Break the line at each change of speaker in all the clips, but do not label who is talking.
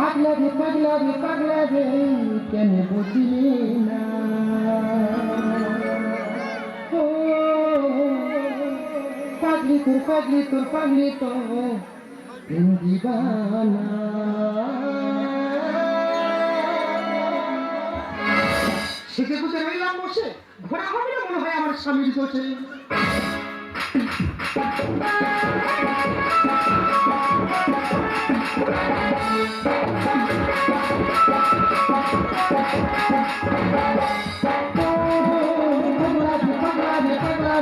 পাগলা রে পাগলা রে পাগলা রে, কেন বুঝলি না? ও, পাগলি তোর পাগলি তোর পাগলি তোর দিবানা। হবে মনে হয় আমার স্বামীর দোষে পাগলারে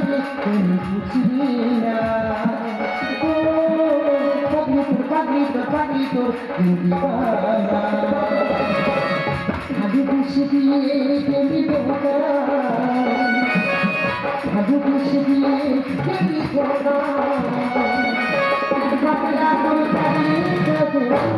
তুমি পাগলি তোর পাগলি তোর দিবানা ভাবি বসে দিয়ে বসে দিয়ে প্রেমী বোকা পাগলা তোর পাগলি তোর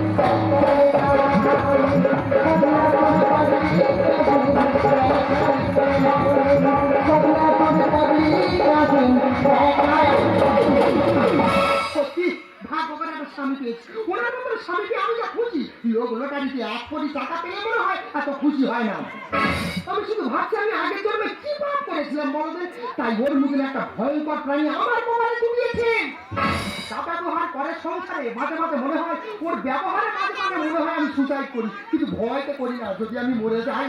সত্যি? ভাগ্যবান আমি যা খুশি লোক লোটারিতে এক কোটি টাকা পেলে এত খুশি হয় না। আমি একটা ভয়ঙ্কর প্রাণী আমার কপালে ডুবিয়েছে। ব্যবহার করে সংসারে মাঝে মাঝে মনে হয় ওর মাঝে মনে হয় আমি সুসাইড করি। কিন্তু ভয়তে করি না, যদি আমি মরে যাই।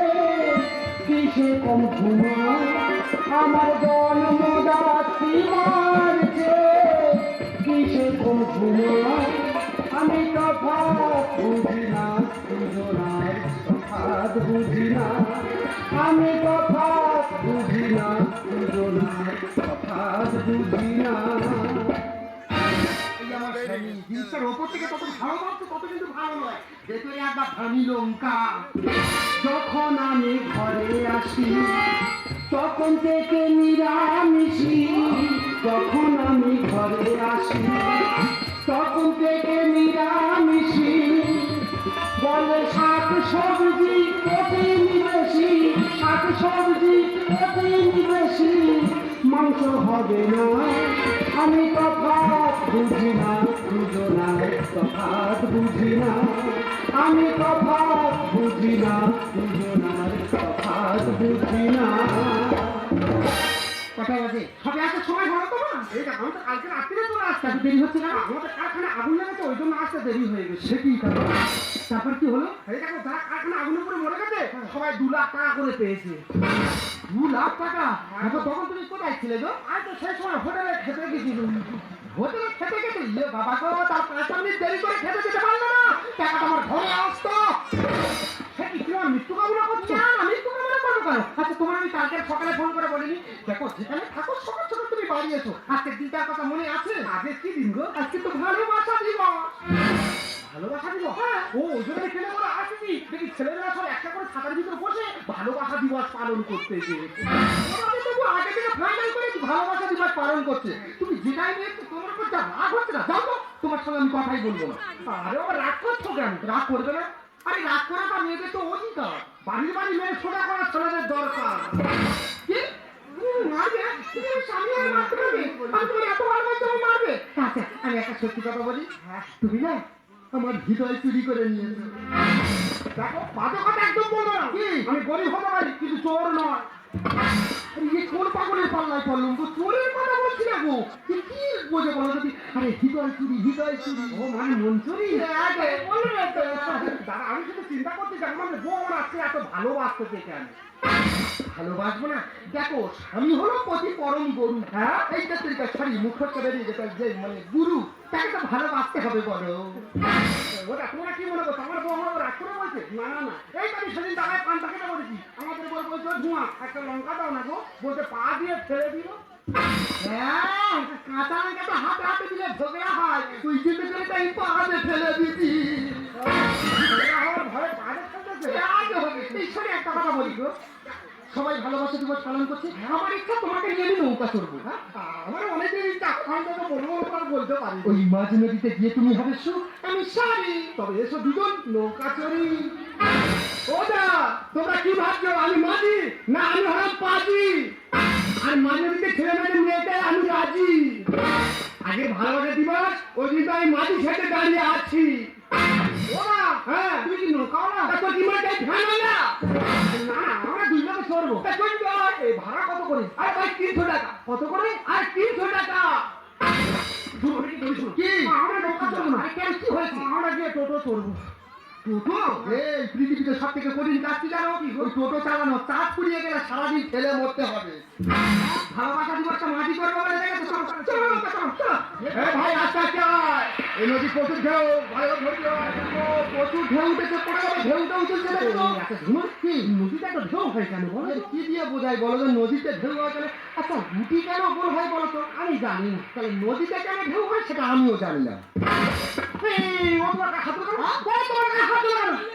কিসে কম ঘুমা আমার জন্মদাত্রী মারছে কিসে কম ঘুমা আমি তফাৎ বুঝি না দুজনার তফাৎ বুঝি না আমি তফাৎ বুঝি না দুজনার তফাৎ বুঝি না
আমার স্বামী জিনিসটার ওপর থেকে তত ভালো ভাবছ তত কিন্তু ভালো নয়। ভেতরে একবার ধানি লঙ্কা।
যখন আমি ঘরে আসি তখন থেকে নিরামিষি। যখন আমি ঘরে আসি তখন থেকে নিরামিষি। বলে শাক সবজি মাংস হবে না। আমি তফাৎ বুঝি না, দুজনার তফাৎ বুঝি না। আমি তফাৎ বুঝি না, দুজনার তফাৎ বুঝি না।
ভালো তো
তো কালকে রাত্রিরে চলে আসতাম
দেরি হচ্ছে না।
আমাদের কারখানায় আগুন লেগেছে ওই জন্য আসতে দেরি হয়ে গেছে।
সে কি তারপর কি হলো?
এই দেখো যারা কারখানা আগুনের উপরে মরে গেছে সবাই দু লাখ টাকা করে পেয়েছে।
দু লাখ টাকা? এখন তখন তুমি কোথায় ছিলে গো?
আর তো সেই সময় হোটেলে খেতে গেছিল
হোটেলে খেতে গেছে ইয়ে বাবা গো তার পাঁচ মিনিট দেরি করে খেতে যেতে পারল না। টাকাটা আমার ঘরে আসতো?
সে কি তোমার মৃত্যু কামনা করছ?
না। আমি তুমি মনে করো কেন? আচ্ছা তোমার আমি কালকে সকালে ফোন করে বলিনি। দেখো যেখানে থাকো সকাল সকাল তুমি বাড়ি এসো। আজকের দিনটার কথা মনে আছে?
আগে কি দিন গো?
আজকে তো ভালোবাসা দিবস।
ভালোবাসা দিব
হ্যাঁ।
ও ওই জন্য ছেলে বলে আসেনি। দেখি ছেলেমেয়েরা সব একটা করে ছাতার ভিতরে বসে ভালোবাসা দিবস পালন করতে
আগে থেকে ফাইনাল করে ভালোবাসা দিবস পালন করছে। তুমি যেটাই নিয়ে উপর যা রাগ হচ্ছে না? যাও তোমার সঙ্গে আমি কথাই বলব না।
আরে ও রাগ করছ কেন?
রাগ করবে না? আরে রাগ করা বা মেয়েদের তো অধিকার।
বাড়ির বাড়ি মেয়ে সোজা করা ছেলেদের দরকার।
কি? আমি আচ্ছা আমি একটা সত্যি কথা বলি। হ্যাঁ। তুমি না আমার হৃদয় চুরি করে নিয়েছো।
দেখো বাজে কথা একদম বলব না? আমি গরিব হতে পারি কিন্তু চোর নয়।
কোন পাগলের পাল্লায় পড়লাম গো? চোরের কথা বলছি না গো। কি বোঝে বলো যদি আরে হৃদয় চুরি হৃদয় চুরি।
ও মানে মন চুরি? দাদা আমি শুধু চিন্তা করতে চাই মানে বউ আমার আজকে এত ভালোবাসতে আমি।
ভালোবাসবো না? দেখো স্বামী হলো পতি পরম গরু। হ্যাঁ? এইটা তরিকা সরি মুখটা বেরিয়ে যেটা যে মানে গুরু। তাকে তো ভালোবাসতে হবে বলো।
ওটা তোমরা কি মনে করছ? আমার বউ আমার রাগ করে বলছে? না না না। এই তো সেদিন দাদায় পান পাখিটা বলেছি আমাদের বউ বলছে ধোঁয়া একটা লঙ্কা দাও না গো। বলছে পা দিয়ে ফেলে দিল।
হ্যাঁ কাঁচা লঙ্কাটা হাতে হাতে দিলে ঝগড়া হয়। তুই কিন্তু করে তাই পাহাড়ে ফেলে দিতি।
আমার ভয়ে পা দিয়ে
শোনে একটা কথা বলি গো। সবাই ভালোবাসা দিবস পালন করছে। আমার ইচ্ছা তোমাকে নিয়ে আমি নৌকা চড়বো। হ্যাঁ
আমার অনেকের ইচ্ছা বলব বলতে পারি।
ওই মাঝ নদীতে গিয়ে তুমি হবে সুখ আমি শাড়ি
তবে এসো দুজন নৌকা চড়ি। ওটা তোমরা কি ভাবছ আমি মাঝি না আমি হলাম পাজি? আর মাঝে দিকে ছেলে মেয়ে মেয়েতে আমি রাজি। আগে ভালোবাসা দিবস ওই দিন তো আমি মাঝি ছেড়ে দাঁড়িয়ে আছি। এই ভাড়া কত করে? আর ভাই তিনশো টাকা। কত করে? আর তিনশো টাকা। কি? আমরা নৌকা চড়বো না।
কেন কি হয়েছে?
আমরা গিয়ে টোটো চড়বো।
টোটো এই পৃথিবীতে সব থেকে কঠিন কাজ কি জানো? ওই টোটো চালানো চাপ পুড়িয়ে গেলে সারাদিন ফেলে মরতে হবে। ভালোবাসা দিবসটা মাটি করব বলে
এ ভাই আস্তে আয়। এই নদী প্রচুর ঢেউ হয়
প্রচুর ঢেউ উঠেছে পড়ে যাবে ঢেউটা উঠেছে দেখো
কি? নদীতে একটা ঢেউ হয় কেন বলো
কি দিয়ে বোঝাই বলো যে নদীতে ঢেউ হয় কেন? আচ্ছা রুটি কেন গোল হয় বলো তো?
আমি জানি না।
তাহলে নদীতে কেন ঢেউ হয় সেটা আমিও জানি না।
এই, হাত লাগানো? তোমার হাত লাগানো?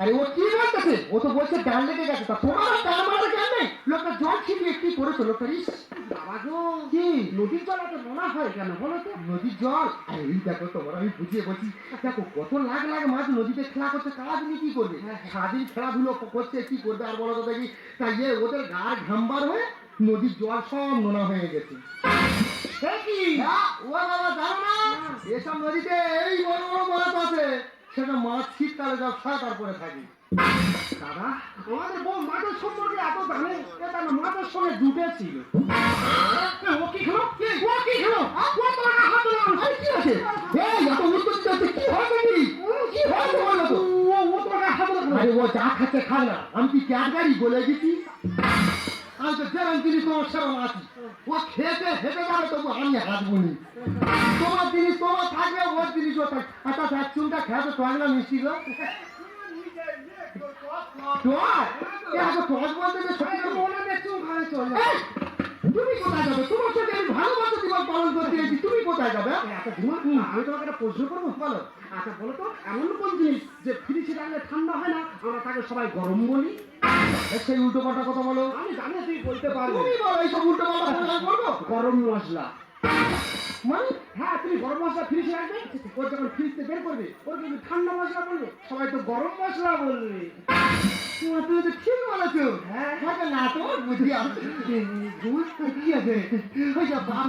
আরে ও কি বলতেছে? ও তো বলছে ডাল লেগে গেছে। তা তোমার ডাল মারা কেন নেই? লোকটা জল ছিটিয়ে কি করেছ? লোকটা ইস।
বাবা গো,
কি?
নদীর জল এত নোনা হয় কেন বলো তো?
নদীর জল? আরে এই দেখো তোমার আমি বুঝিয়ে বলছি। দেখো কত লাখ লাখ মাছ নদীতে খেলা করছে সারাদিন কি করবে? সারাদিন খেলাধুলো করছে কি করবে আর বলো তো দেখি। তাই ইয়ে ওদের গার ঘামবার হয়ে নদীর জল সব নোনা হয়ে গেছে। হ্যাঁ, ও বাবা জানো না? এসব নদীতে এই বড় বড় মাছ আছে। সেটা মাছ শীতকালে সব সাঁতার করে থাকে।
দাদা আমাদের বউ মাছের সম্পর্কে এত জানে? এটা না মাছের সঙ্গে জুটে ছিল। ও কি খেলো? ও কি খেলো? ও তোমার গায়ে হাত লাগানো?
আরে কি আছে। এই এত উত্তর দিতে কি হয়েছে কি কি হয়েছে? বলো তো
ও ও গায়ে হাত লাগানো?
আরে ও যা খাচ্ছে খায় না। আমি কি ক্যাডগারি বলে গেছি? আমি তো যেরকম জিনিস তোমার সেরকম আছি। ও খেতে হেঁটে যাবে তবু আমি হাসবো নি। তোমার জিনিস তোমার থাকবে ওর জিনিস ও থাকবে আচ্ছা আচ্ছা চুনটা খেতে তো না মিষ্টি গো তুমি কোথায় যাবে? তোমার সাথে আমি ভালোবাসা দিবস পালন করতে এসেছি তুমি কোথায় যাবে?
আমি তোমাকে একটা প্রশ্ন করব
বলো।
আচ্ছা বলো তো এমন কোন জিনিস যে ফ্রিজে রাখলে ঠান্ডা হয় না? আমরা তাকে সবাই গরম বলি।
সেই উল্টো পাল্টা কথা বলো।
আমি জানি তুই বলতে পারবি
তুমি বলো এইসব উল্টো পাল্টা কথা বলব?
গরম মশলা।
মানে?
হ্যাঁ তুমি গরম মশলা ফ্রিজে রাখবে ওর যখন ফ্রিজ বের করবে ওর কিন্তু ঠান্ডা মশলা বলবে। সবাই তো গরম মশলা বলবে।
তোমার তুমি তো ঠিক বলেছ।
হ্যাঁ।
না তোমার বুদ্ধি বুঝতে কি আছে? ওই যে বাপ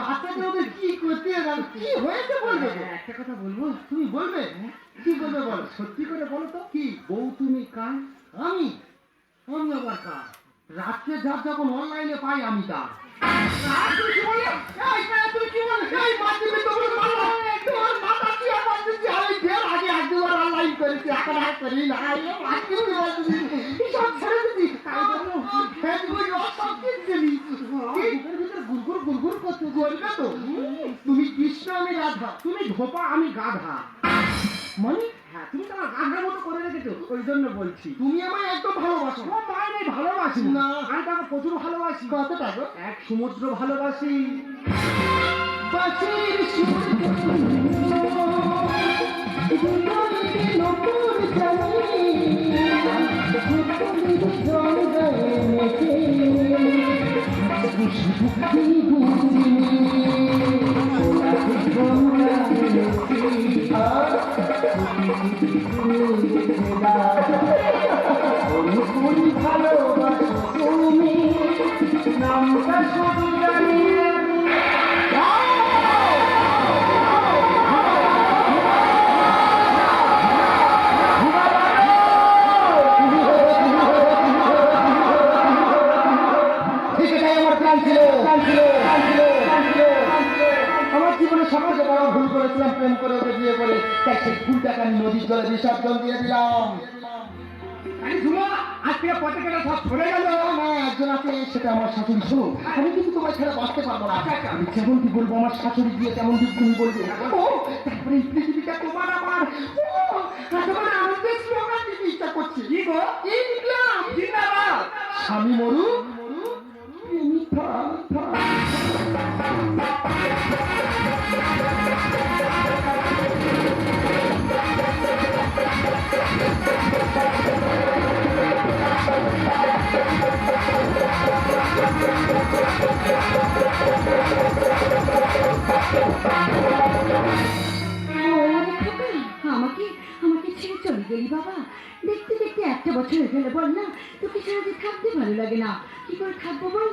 বাচ্চাদের ওদের কি করতে কি হয়েছে বলবে?
একটা কথা বলব।
তুমি বলবে? কি বলবে বলো?
সত্যি করে বলো তো
কি?
বউ তুমি কার?
আমি? আমি আবার রাত্রে যা যখন অনলাইনে পাই আমি তার। তুমি কৃষ্ণ আমি রাধা
তুমি ধোপা আমি গাধা।
মানে
তুমি তো আমার গাধার মতো করে রেখেছো ওই জন্য বলছি।
তুমি আমায় একদম ভালোবাসো।
ও মায়ের এই ভালোবাসি।
না।
আমি তাকে প্রচুর ভালোবাসি।
কতটা গো
এক সমুদ্র ভালোবাসি।
বাঁচির সুর বিসর্জন দিয়ে দিলাম।
আজকে সব গেল।
না একজন আছে সেটা আমার শাশুড়ি। শোনো আমি কিন্তু তোমার ছেড়ে পারব না। আমি যেমন কি বলব আমার শাশুড়ি দিয়ে তেমন কি তুমি বলবে? ও তারপরে এই পৃথিবীটা তোমার আমার। একেবারে আনন্দের
গেলি বাবা, দেখতে দেখতে একটা বছর হয়ে গেলে, বল না, তোকে ছাড়া যে থাকতে ভালো লাগে না। কি করে থাকব বল?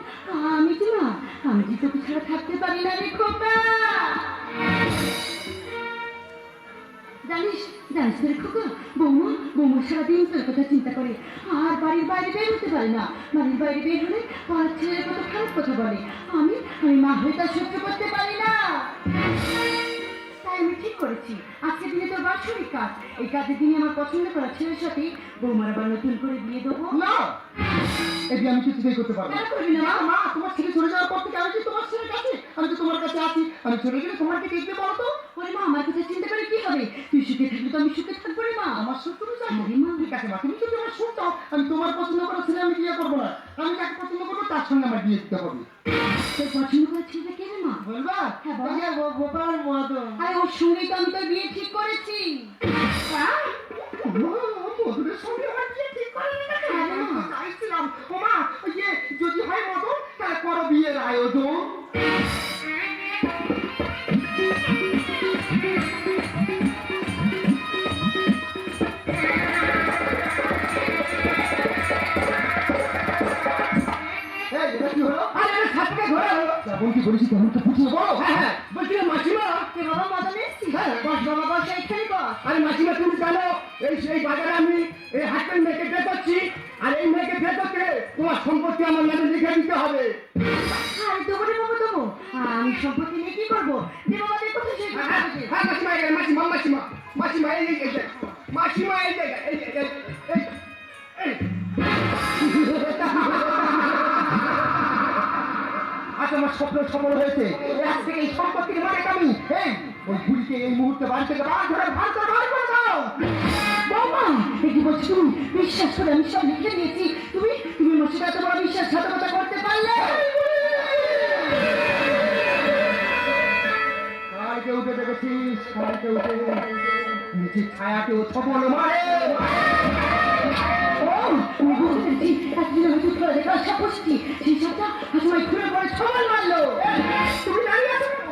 আমি তো না, আমি যে তোকে ছাড়া থাকতে পারি না রে খোকা। জানিস জানিস রে খোকা, বৌমা বৌমা সারাদিন তোর কথা চিন্তা করে। আর বাড়ির বাইরে বের হতে পারে না। বাড়ির বাইরে বের হলে পাড়ার ছেলের কত খারাপ কথা বলে। আমি আমি মা হয়ে তা সহ্য করতে পারি না। আমি ঠিক করেছি। আজকে দিনে তোর বাৎসরিক কাজ। এই কাজের দিনে আমার পছন্দ করা ছেলের সাথে বৌমার আবার নতুন করে দিয়ে দেবো।
না! এটি আমি কিছুতেই করতে পারব না।
করবি না মা?
মা তোমার ছেলে চলে যাওয়ার পর থেকে আমি কি তোমার ছেলের কাছে আমি তো তোমার কাছে আছি। আমি চলে গেলে তোমার কি দেখবে বলো তো
ওরে মা আমার কথা চিন্তা করে কি হবে? তুই সুখে থাকলে তো আমি সুখে থাকব রে মা।
আমার সুখ তুমি জানো।
আরে মা।
ঠিক আছে মা তুমি যদি আমার সুখ চাও আমি তোমার পছন্দ করা ছেলে আমি বিয়ে করব না? আমি যাকে পছন্দ করব তার সঙ্গে আমার বিয়ে দিতে হবে।
তোর পছন্দ করে ছেলেটা কে রে মা?
বলবা?
হ্যাঁ, বল।
এই যে গো- গোপাল মহাজন।
আরে ওর সঙ্গেই তো আমি তোর বিয়ে ঠিক করেছি।
হ্যাঁ? ও, সঙ্গে আমার বিয়ে ঠিক করে নিয়েছে।
হ্যাঁ,
আমি তো
মা।
ও মা, ওই যে যদি হয় মদন তাহলে করো বিয়ের আয়োজন এই
এই যে, মাসিমা এই যে, এই এই এই এই এই
আজ আমার স্বপ্ন সফল হয়েছে। আজ থেকে এই সম্পত্তির মালিক আমি এই ওই বুড়িকে এই মুহূর্তে বাড়ি থেকে বার করে বার করে বার করে দাও।
বাবা কি বলছো তুমি? বিশ্বাস করে আমি সব লিখে দিয়েছি। তুমি তুমি আমার এত বড় বিশ্বাসঘাতকতা করতে পারলে?
উঠে কালকে উঠে। নিচে ছায়াকেও ছপন মারে তুমি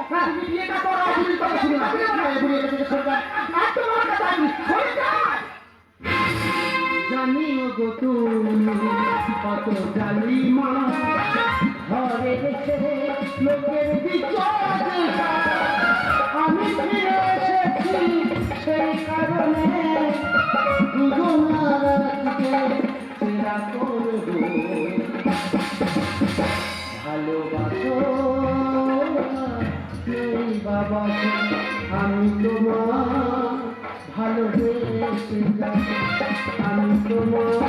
হ্যাঁ, তুমি বিয়েটা করো তুমি কথা শুনো না। এই এটা থেকে সরে যা। এত বড় আমি সরে
গো তুমি কত জালিমা ঘরে রেখে লোকের আমি ফিরে এসেছি সেই কারণে ভালোবাসো বাবা আমি তোমার ভালোবেসে আমি তোমার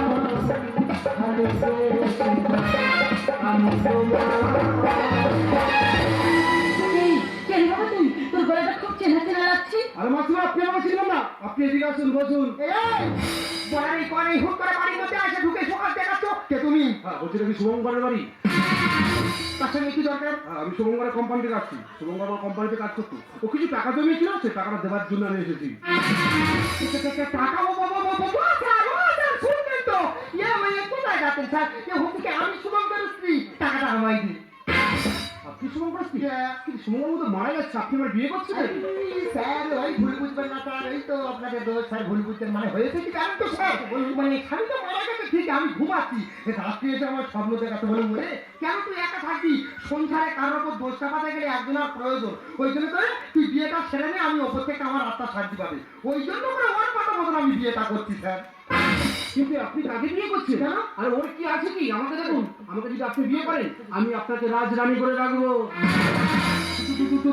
ভালোবেসে আমি তোমার
খুব চেনা চেনা লাগছে
আরে মাসিমা আপনি আমাকে ছিলেন না? আপনি এদিকে আসুন বসুন।
এই, বলারই করে হুট করে বাড়ির মধ্যে আসে ঢুকে সকাল দেখাচ্ছ? কে তুমি?
হ্যাঁ বলছি কি শুভঙ্করের বাড়ি?
তার সঙ্গে কি দরকার?
হ্যাঁ, আমি শুভঙ্করের কোম্পানিতে আসছি শুভঙ্কর আমার কোম্পানিতে কাজ করতো। ও কিছু টাকা জমিয়েছিল সেই টাকাটা দেওয়ার জন্য আমি এসেছি।
টাকা? ও বাবা শুনবেন তো। ইয়ে মানে কোথায় যাচ্ছেন স্যার? এ হুকুকে আমি শুভঙ্কর স্ত্রী। টাকাটা আমায় দিন।
স্ত্রী কিন্তু শুভঙ্কর মতো মারা যাচ্ছে আপনি আমার বিয়ে করছিলেন
স্যার ওই ভুল বুঝবেন না স্যার এই তো আপনাকে দোষ স্যার ভুল বুঝতেন মানে হয়েছে কি তো স্যার মানে স্বামী তো মারা গেছে ঠিক আমি ঘুমাচ্ছি। এ এসে আমার স্বপ্ন দেখাতে বলে মরে কেন তুই একা থাকবি? সংসারে কারোর ওপর দোষ চাপাতে গেলে একজনের প্রয়োজন। ওই জন্য করে তুই বিয়েটা সেরে নে আমি ওপর থেকে আমার আত্মা শান্তি পাবে। ওই জন্য করে ওর কথা মতন আমি বিয়েটা করছি স্যার।
কিন্তু আপনি কাকে বিয়ে করছেন?
কেন?
আরে ওর কি আছে কি? আমাকে দেখুন। আমাকে যদি আপনি বিয়ে করেন আমি আপনাকে রাজরানী করে রাখব।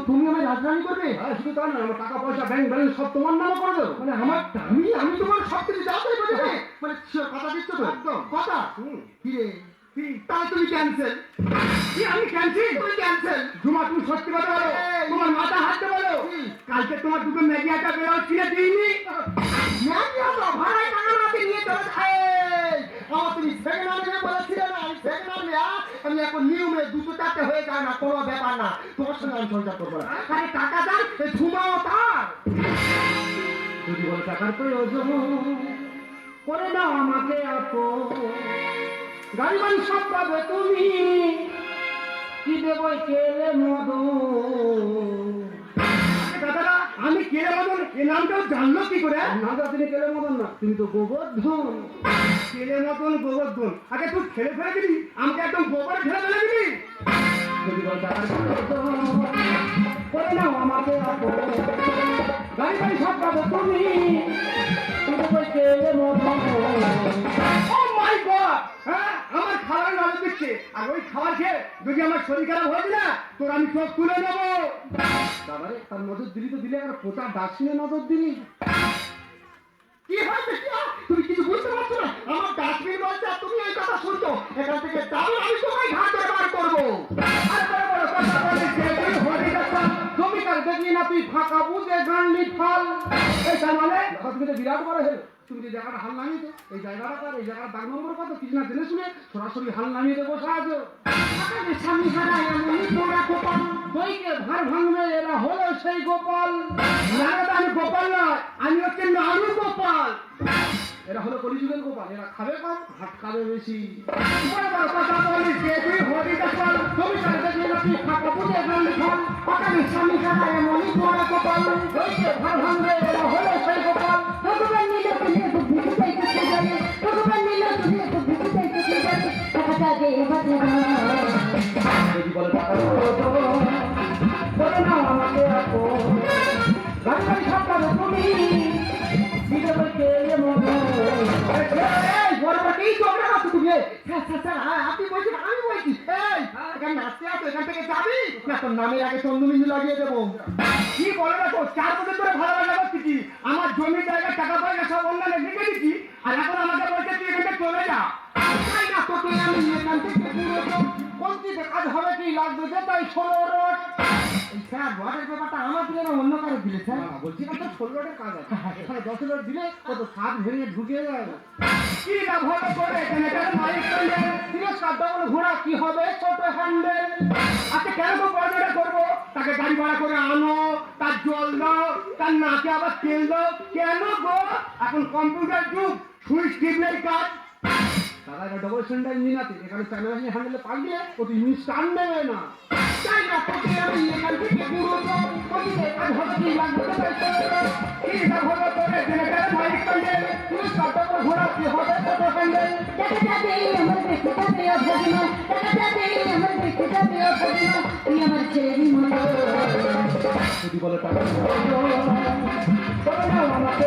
তুমি আমায় রাজধানী করবে?
হ্যাঁ শুধু তা না আমার টাকা পয়সা ব্যাংক ব্যালেন্স সব তোমার নামে করে দেবো।
মানে আমার আমি আমি তোমার সব কিছু যাচাই করে মানে কথা দিচ্ছ তো?
একদম।
কথা?
হুম।
কি রে তুমি ক্যান্সেল।
কি আমি ক্যান্সেল?
তুমি ক্যান্সেল।
জুমা তুমি সত্যি কথা বলো। তোমার মাথা হাতে বলো। কালকে তোমার দুটো ম্যাগি আটা বেরো চিনে দিইনি।
ম্যাগি আছো ভাড়ায় টাকা না দিয়ে নিয়ে চলে যায়। আমার তুমি সেকেন্ড আর্মে বলেছিলে না? আমি সেকেন্ড আর্মে আমি এখন নিয়মে দুটো চারটে হয়ে যায় না কোনো ব্যাপার না। তোমার সঙ্গে আমি সংসার করব না। আরে টাকা দাও এ ঘুমাও তার।
যদি বলো টাকার প্রয়োজন করে দাও আমাকে আপো গাড়ি বাড়ি সব পাবে তুমি। কি দেবো কেলে মদন দাদারা আমি কেলে মদন এ নামটাও জানলো কি করে? না দাদা তুমি কেলে মদন না তুমি তো গোবর্ধন। কেলে মদন গোবর্ধন। আগে তুই ফেলে ফেলে দিবি আমাকে একদম গোবরে ফেলে ফেলে দিবি। করে নাও আমাকে। গাড়ি বাড়ি সব পাবো তুমি। তুমি কেলে মদন ও মাই হ্যাঁ? আমার খাবার নজর দিচ্ছে আর ওই খাবার খেয়ে যদি আমার শরীর খারাপ হয়ে না তোর আমি চোখ তুলে নেব। বাবারে, তার নজর দিলি তো, দিলে একটা পোতা ডাস্টবিনে নজর দিলি।
কি হয়েছে তুমি কিছু বুঝতে পারছ না? আমার ডাস্টবিন বলছে, আর তুমি এই কথা শুনছো? এখান থেকে যাও আমি তোমায় ঘাট বার করব।
আর বড় বড় কথা বলে জমিদার দেখলি না তুই ফাঁকা বুঝে গান্ডি ফল? তার মানে? বিরাট বড় হলো। তুমি যে জায়গাটা হাল নামিয়েছো এই জায়গাটা এই জায়গার দাগ নম্বর কত? কিছু না জেনে শুনে সরাসরি হাল নামিয়ে দেবো, সাহায্য।
স্বামী হারায় এমনই পোড়া গোপাল
দইকে ভার ভাঙবে, এরা হলো সেই গোপাল। আমি গোপাল নয়, আমি হচ্ছে নানু গোপাল। এরা হলো কলিযুগের গোপাল, এরা খাবে কম হাত খাবে বেশি। হরি
স্বামী হারায় এমনই পোড়া গোপাল
দইকে ভার ভাঙবে, এরা হলো সেই গোপাল।
জানে টাকাটা দে। বাজে
যদি বলে টাকা বলে না আমাকে
আ- আপনি বলছেন, আমি বলছি নাচতে আসো, এখান থেকে যাবি? না, তোর আগে চন্দ্রবিন্দু লাগিয়ে দেবো।
কি বলে দেখো, চার বছর ধরে ভালোবাসা করতেছি আমার জমি জায়গা টাকা পয়সা সব অন্যান্য লিখে দিচ্ছি। আর এখন আমাকে বলছে তুই এখান চলে যা।
আমি এখান থেকে পুরো
কোনটিতে কাজ হবে কি লাগবে যে তাই ষোলো রোড।
স্যার রডের ব্যাপারটা আমার দিলে না অন্য কারও দিলে স্যার।
বলছি না তো ষোলো রোডের কাজ আছে। এখানে দশ রোড দিলে কত সাত ভেঙে ঢুকিয়ে যাবে কি না ভালো করে এখানে কেন মাইক করলে? তিরস্কার ডবল ঘোড়া কি হবে? ছোট হ্যান্ডেল আচ্ছা কেন তো পয়সাটা করব? তাকে গাড়ি ভাড়া করে আনো তার জল দাও তার নাকে আবার তেল দাও। কেন গো? এখন কম্পিউটার যুগ সুইচ টিপলেই কাজ। দাদা এটা ডবল সেন্টার আছে। এখানে চায়না হ্যান্ডেলে দিলে ও তো ইঞ্জিন স্টার্ট নেবে না।
তাই না? তোকে আমি এখান থেকে পুরো
কোনটিতে কাজ হবে কি লাগবে যে তাই ষোলো রোড কি না ভালো করে এখানে মাইক করলে তিরস্কার ডবল ঘোড়া কি হবে
আমার আমার তুই আমার
যদি বলে টাকা আমাকে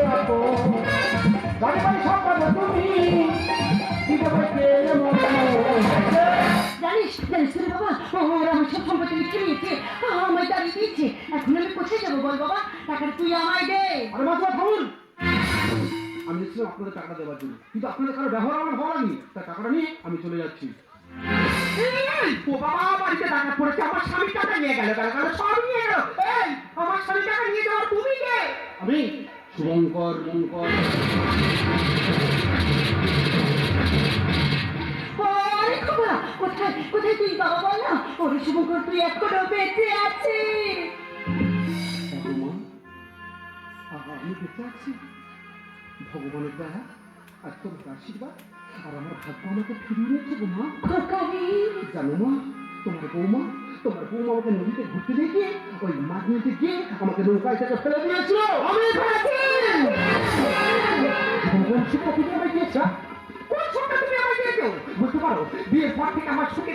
গাড়ি বাড়ি সব পাবে তুমি
জানিস জানিস রে বাবা ওরা আমার সব সম্পত্তি লিখে নিয়েছে। আমায় দাঁড়িয়ে দিয়েছে। এখন আমি কোথায় যাব বল বাবা? টাকাটা তুই আমায় দে।
আরে মাত্র থামুন। আমি এসেছিলাম আপনাদের টাকাটা দেওয়ার জন্য। কিন্তু আপনাদের কারও ব্যবহার আমার ভালো লাগেনি তাই টাকাটা নিয়ে আমি চলে যাচ্ছি।
ও বাবা বাড়িতে টাকা পড়েছে আমার স্বামীর টাকা নিয়ে গেল গেল গেল সব নিয়ে গেল। এই আমার স্বামীর টাকা নিয়ে যাওয়ার তুমি কে?
আমি? শুভঙ্কর মঙ্কর
কোথায় কোথায় তুই বাবা বল না? ওরে শুভঙ্কর তুই এখনও বেঁচে আছিস।
আমি বেঁচে আছি। ভগবানের দয়া আর তোর আশীর্বাদ আর আমার ভাগ্য আমাকে ফিরিয়ে নিচ্ছে গো মা জানো মা তোমার বৌমা তোমার বৌমা আমাকে নদীতে ঘুরতে দেখে, ওই মাছ নিতে গিয়ে আমাকে নৌকায় থেকে ফেলে দিয়েছিল। আমি ভগবান শিক্ষা তুমি আমায় দিয়েছ
কোন সবটা তুমি আমার সুখে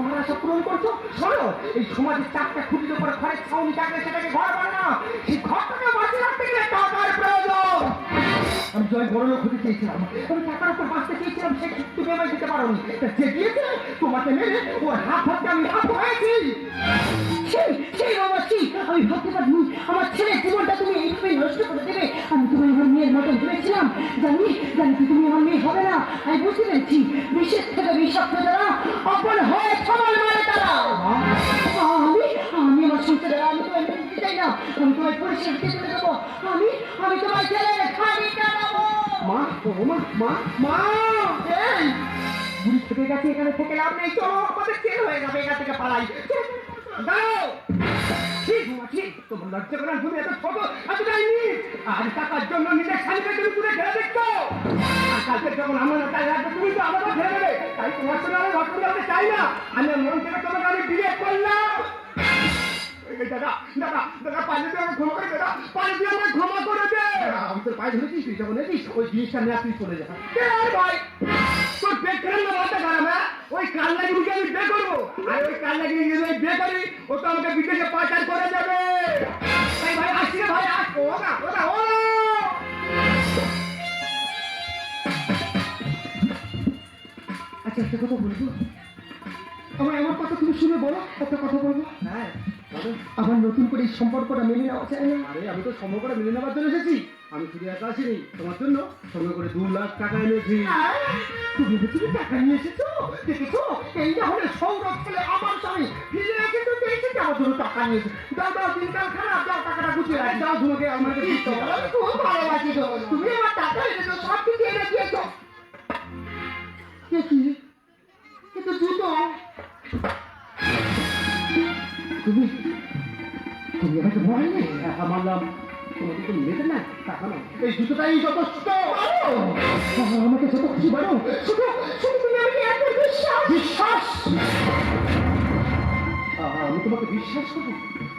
আমার আশা পূরণ করছ। শোনো এই সমাজের চারটা খুঁটির উপরে ঘরের ছাউনি থাকলে সেটাকে ঘর বানা সেই ঘরটাকে বাঁচিয়ে রাখতে গেলে টাকার প্রয়োজন আমি বড় লোক হতে চেয়েছিলাম। আমি টাকার উপর বাঁচতে চেয়েছিলাম, সে তুমি আমায় দিতে পারো নি যে দিয়েছে, তোমাকে মেরে ওর হাত ধরতে আমি হাত হয়েছি।
আমি ভাবতে পারিনি। আমার ছেলের জীবনটা তুমি এইভাবে নষ্ট করে দেবে। আমি তোমার আমার মেয়ের মতন ভেবেছিলাম। জানি জানি তুমি আমার মেয়ে হবে না। আমি বুঝতে পেরেছি। বিশেষ থেকে বিষাক্ত যারা অপর হয়ে তারা। আমি আমি আমার সংসারে আমি মেনে নিতে চাই না আমি তোমায় পরিষ্কার চলে দেবো। আমি আমি তোমার ছেলের খালি কাটাবো
মা ও মা মা
মা। এই বুড়ি থেকে গেছে এখানে থেকে লাভ নেই। চলো আমাদের তেল হয়ে যাবে এখান থেকে পালাই। দাঁড়াও। ঠিক
পাচ্ছি তোমার লজ্জা করার তুমি এত ছোট এত আর টাকার জন্য নিজের স্বামীকে তুমি তুলে ফেলে দেখছ? আর কালকে যখন আমার তাই তুমি তো আমাকে দেবে। তাই তোমার সঙ্গে আমি রক্ত চাই না। আমি মন থেকে তোমাকে আমি বিয়ে করলাম। দাদা? দাদা দাদা করে দাদা পানি দিয়ে
আমি চলে যা
হ্যাঁ? ওই কাল্লাগি আমি বিয়ে করব। আর ওই কাল্লাগি যদি করি, ও আমাকে বিদেশে পাচার করে যাবে ভাই ভাই ও
আচ্ছা একটা কথা বলব আমার আমার কথা তুমি শুনে বলো একটা কথা বলব?
হ্যাঁ।
আমার নতুন করে এই সম্পর্কটা মেনে নেওয়া যায় না।
আরে আমি তো সম্পর্কটা মেনে নেওয়ার জন্য এসেছি। আমি শুধু একা আসিনি। তোমার জন্য সঙ্গে করে দু লাখ টাকা এনেছি।
তুমি তুমি টাকা নিয়ে এসেছ? দেখেছ? এই না হলে সৌরভ ছেলে আমার স্বামী। ফিরে কিন্তু পেয়েছে যে আমার জন্য টাকা নিয়েছে দাও দাও দিনকাল খারাপ দাও টাকাটা গুছিয়ে রাখি।
যাও তোমাকে আমাকে দিতে
খুব ভালোবাসি। তুমি আমার টাকা এনেছো সব কিছু এনে দিয়েছ। কে কি? কিন্তু জুতো তুমি তুমি আমাকে ভয় নেই।
হ্যাঁ মানলাম তোমাকে তো মেয়েতে না না
এই আমাকে যত খুশি বাড়ো তুমি আমাকে এত বিশ্বাস বিশ্বাস
আমি তোমাকে বিশ্বাস করব।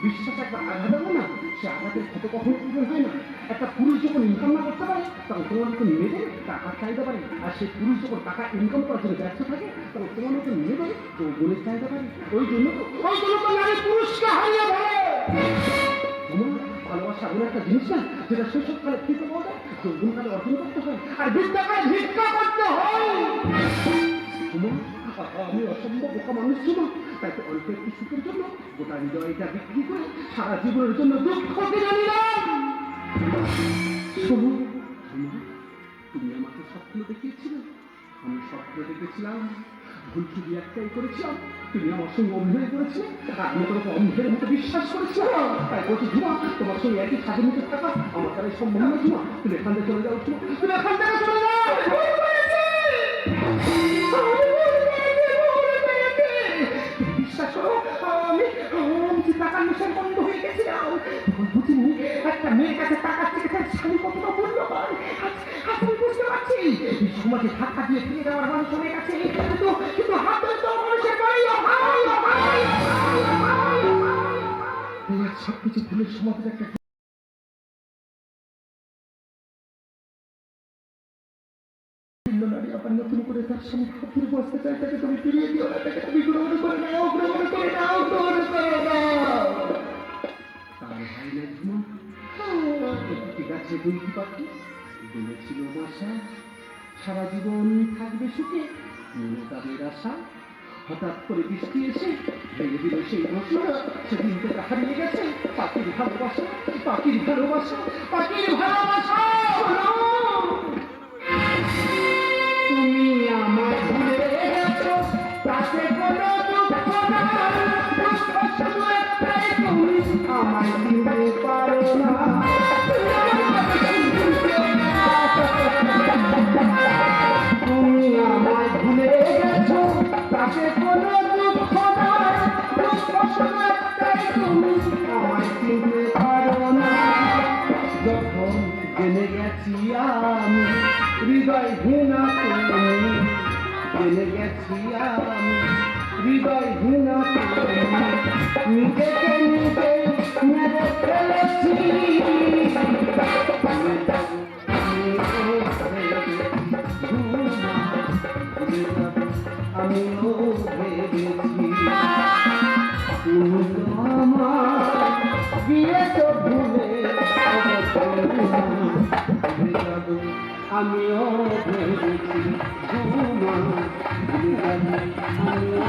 বিশ্বাস একটা আঘাত দেবো না? সে আঘাতের ক্ষত কখনো পূরণ হয় না। একটা পুরুষ যখন ইনকাম না করতে পারে, তখন তোমার মতো মেয়েদের টাকার চাহিদা পারে আর সেই পুরুষ যখন টাকা ইনকাম করার জন্য ব্যর্থ থাকে, তখন তোমার মতো মেয়েদের যৌবনের চাহিদা পারে ওই জন্য তো
ওই জন্য তো নারী পুরুষকে হারিয়ে
তোমার ভালোবাসা এমন একটা জিনিস না, যেটা শৈশবকালে ফিরতে পাওয়া যায় যৌবনকালে অর্জন করতে হয়,
আর ভিক্ষাকে ভিক্ষা করতে হয়।
আমি অসম্ভব বোকা মানুষ ছিল তাই তো অল্প একটু সুখের জন্য গোটা হৃদয়টা বিক্রি করে সারা জীবনের জন্য দুঃখ কিনে নিলাম। শোনো শোনো, তুমি আমাকে স্বপ্ন দেখিয়েছিলে। আমি স্বপ্ন দেখেছিলাম ভুল শুধু একটাই করেছিলাম। তুমি আমার সঙ্গে অভিনয় করেছিলে আর আমি তোমাকে অন্ধের মতো বিশ্বাস করেছিলাম। তাই বলছি ঝুমা তোমার সঙ্গে একই সাথে নিতে থাকা আমার দ্বারা সম্ভব না ঝুমা। তুমি এখান থেকে চলে যাও তুমি এখান থেকে চলে যাও।
থেকে কতটা মূল্যবান আমি বুঝতে পারছি। সমাজে ধাক্কা দিয়ে ফিরে দেওয়ার মানুষ অনেক আছে। কিন্তু কিন্তু হাত ধরে দেওয়ার মানুষের বাড়ি ও ভাই ভাই ও ভাই ও ভাই ও ভাই ও ভাই। সব কিছু ভুলে সমাজের একটা নতুন করে তার খাতির বসতে চায় তাকে তুমি ফিরিয়ে দিও তাকে তুমি গ্রহণ করে নাও, গ্রহণ করে নাও, গ্রহণ করে নাও।
তার ভাই না গাছে পাখি বলেছিল বাসা। সারা জীবন থাকবে সুখে, মনে তাদের আশা। হঠাৎ করে বৃষ্টি এসে ভেঙে দিল সেই ঘোষণা সেদিন থেকে হারিয়ে গেছে পাখির ভালোবাসা পাখির ভালোবাসা পাখির ভালোবাসা! হৃদয় ঘৃণা তুমি জেনে গেছি আমি। হৃদয় ঘৃণা তুমি
নিজেকে নিজে মেরে ফেলেছি।
আমিও ভেবেছি আমিও